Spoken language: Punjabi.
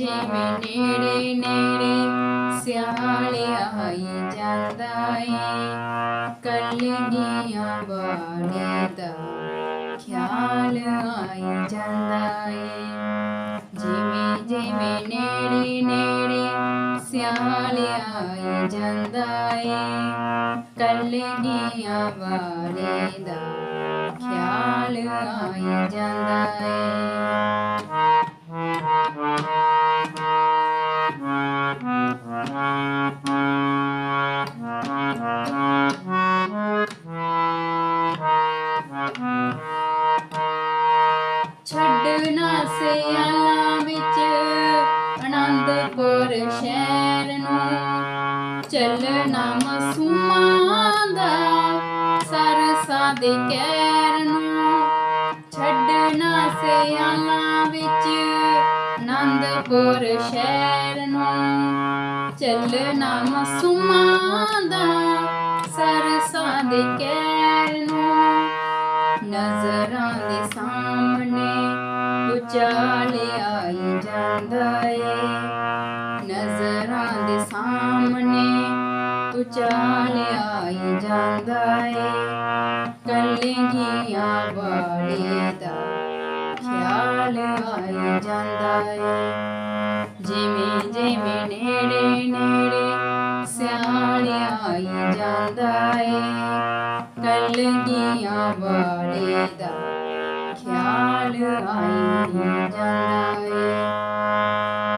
ਜਿਵੇਂ ਨੇੜੇ ਨੇੜੇ ਸਿਆਲ ਆਈ ਜਾਂਦਾ ਏ ਕਲਗੀਆਂ ਵਾਲੇ ਦਾ ਖਿਆਲ ਆਈ ਜਾਂਦਾ ਏ ਜਿਵੇਂ ਜਿਵੇਂ ਨੇੜੇ ਨੇੜੇ ਸਿਆਲ ਆਈ ਜਾਂਦਾ ਏ ਕਲਗੀਆਂ ਵਾਲੇ ਦਾ ਛੱਡਣਾ ਸਿਆਲਾਂ ਵਿੱਚ। ਆਨੰਦਪੁਰ ਸ਼ਹਿਰ ਨੂੰ ਚੱਲਣਾ ਮਸੂਮਾਂ ਦਾ। ਸਰਸਾ ਦੇ ਕਹਿਰ ਨੂੰ ਛੱਡਣਾ ਸਿਆਲਾਂ ਵਿੱਚ। ਅਨੰਦਪੁਰ ਸ਼ਹਿਰ ਨੂੰ ਚੱਲਣਾ ਮਸੂਮਾਂ ਦਾ। ਸਰਸਾ ਦੇ ਕਹਿਰ ਉਚਾਲ ਆਈ ਜਾਂਦਾ ਏ। ਨਜ਼ਰਾਂ ਦੇ ਸਾਹਮਣੇ ਉਚਾਲ ਆਈ ਜਾਂਦਾ ਏ। ਕਲਗੀਆਂ ਵਾਲੇ ਦਾ ਖਿਆਲ ਆਈ ਜਾਂਦਾ ਏ। ਜਿਵੇਂ ਜਿਵੇਂ ਨੇੜੇ ਨੇੜੇ ਸਿਆਲ ਆਈ ਜਾਂਦਾ ਏ। ਕਲਗੀਆਂ ਵਾਲੇ ਦਾ ਖਿਆਲ ਆਈ ਜਾਂਦਾ ਏ